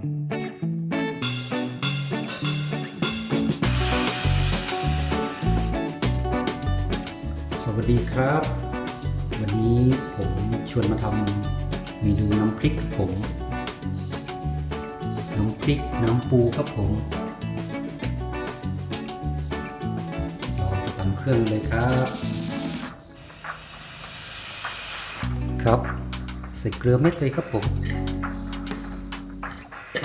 สวัสดีครับ วันนี้ผมชวนมาทำเมนูน้ำพริกครับผม น้ำพริกน้ำปูครับผมเราจะทำเครื่องเลยครับ ครับ ใส่เกลือเม็ดเลยครับผม ต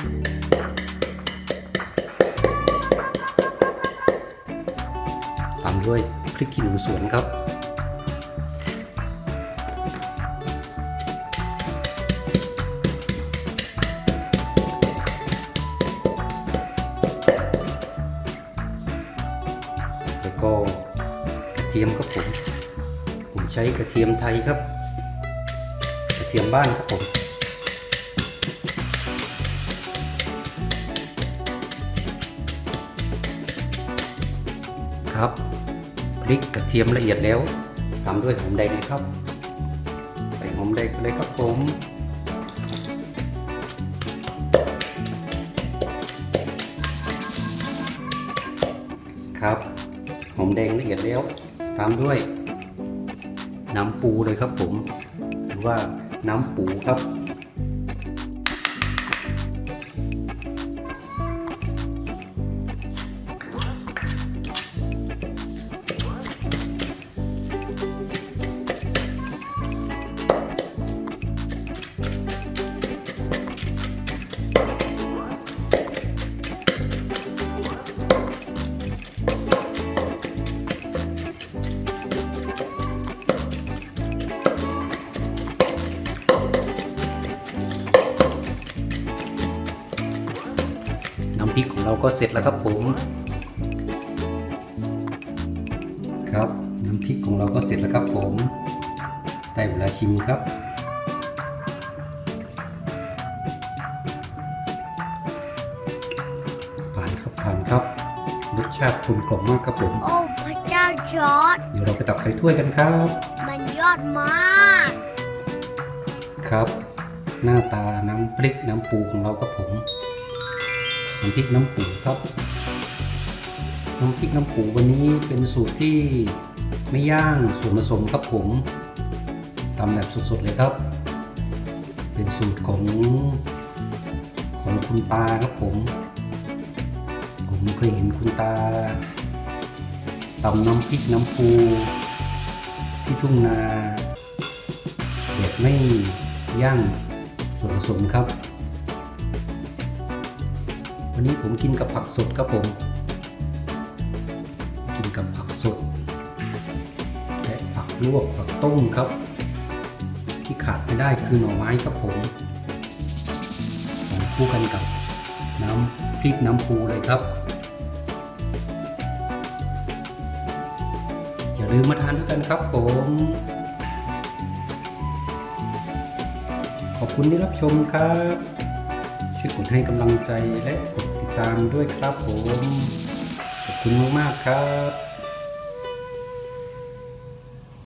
ามด้วยพริกขี้หนูสวนครับ แล้วก็กระเทียมครับผม ผมใช้กระเทียมไทยครับ กระเทียมบ้านครับผม ครับ พริกกระเทียมละเอียดแล้วตามด้วยหอมแดงครับ ใส่หอมแดงไปเลยครับผมครับหอมแดงละเอียดแล้ว ตามด้วยน้ำปูเลยครับผมหรือว่าน้ำปูครับ พริกของเราก็เสร็จแล้วครับผม ครับน้ำพริกของเราก็เสร็จแล้วครับผมได้เวลาชิมครับผ่านครับผ่านครับรสชาติกลมกล่อมมากครับผมโอ้พระเจ้าจอร์ดเดี๋ยวเราไปตักใส่ถ้วยกันครับ มันยอดมาก ครับ หน้าตาน้ำพริกน้ำปูของเราครับผม น้ำพริกน้ำปูครับน้ำพริกน้ำปูวันนี้เป็นสูตรที่ไม่ย่างส่วนผสมครับผมทำแบบสดๆเลยครับ เป็นสูตรของของคุณตาครับผม ผมเคยเห็นคุณตาตำน้ำพริกน้ำปูที่ทุ่งนาแบบไม่ย่างส่วนผสมครับ วันนี้ผมกินกับผักสดครับผม กินกับผักสด และผักลวกผักต้มครับ ที่ขาดไม่ได้คือหน่อไม้ครับผมผมคู่กันกับน้ำพริกน้ำปูเลยครับอย่าลืมมาทานด้วยกันครับผม ขอบคุณที่รับชมครับ ช่วยกดให้กำลังใจและกดติดตามด้วยครับผม ขอบคุณมากๆครับ